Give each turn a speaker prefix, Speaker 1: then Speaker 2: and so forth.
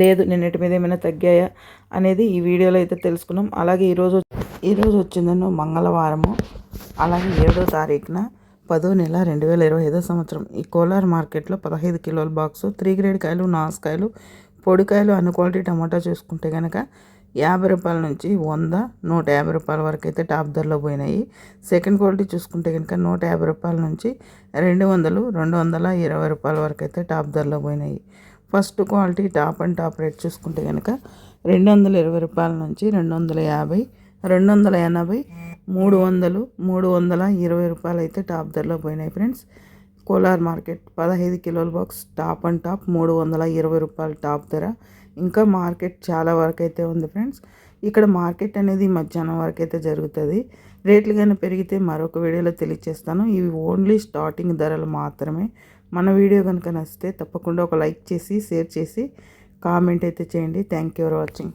Speaker 1: లేదు నిన్నటి మీద ఏమైనా తగ్గాయా అనేది ఈ వీడియోలో అయితే తెలుసుకున్నాం. అలాగే ఈరోజు ఈరోజు వచ్చిందన్న మంగళవారము అలాగే ఏడో తారీఖున పదో నెల రెండు వేల ఇరవై ఐదో సంవత్సరం. ఈ కోలార్ మార్కెట్లో పదహైదు కిలోల బాక్సు త్రీ గ్రేడ్ కాయలు నాసుకాయలు పొడికాయలు అన్ని క్వాలిటీ టమాటా చూసుకుంటే కనుక యాభై రూపాయల నుంచి వంద నూట యాభై రూపాయల వరకు అయితే టాప్ ధరలో పోయినాయి. సెకండ్ క్వాలిటీ చూసుకుంటే కనుక నూట యాభై రూపాయల నుంచి రెండు వందలు రెండు వందల ఇరవై రూపాయల వరకు అయితే టాప్ ధరలో పోయినాయి. First quality top and top rate చూసుకుంటే కనుక రెండు వందల ఇరవై రూపాయల నుంచి రెండు వందల యాభై రెండు వందల ఎనభై మూడు వందలు మూడు వందల ఇరవై రూపాయలు అయితే టాప్ ధరలో పోయినాయి ఫ్రెండ్స్. కోలార్ మార్కెట్ పదహైదు కిలోల బాక్స్ టాప్ అండ్ టాప్ మూడు వందల ఇరవై రూపాయలు టాప్ ధర. ఇంకా మార్కెట్ చాలా వరకు అయితే ఉంది ఫ్రెండ్స్. ఇక్కడ మార్కెట్ అనేది మధ్యాహ్నం వరకు అయితే జరుగుతుంది. రేట్లు కానీ పెరిగితే మరొక వీడియోలో తెలియచేస్తాను. ఇవి ఓన్లీ స్టార్టింగ్ ధరలు మాత్రమే. మన వీడియో కనుక నచ్చితే తప్పకుండా ఒక లైక్ చేసి షేర్ చేసి కామెంట్ అయితే చేయండి. Thank you for watching.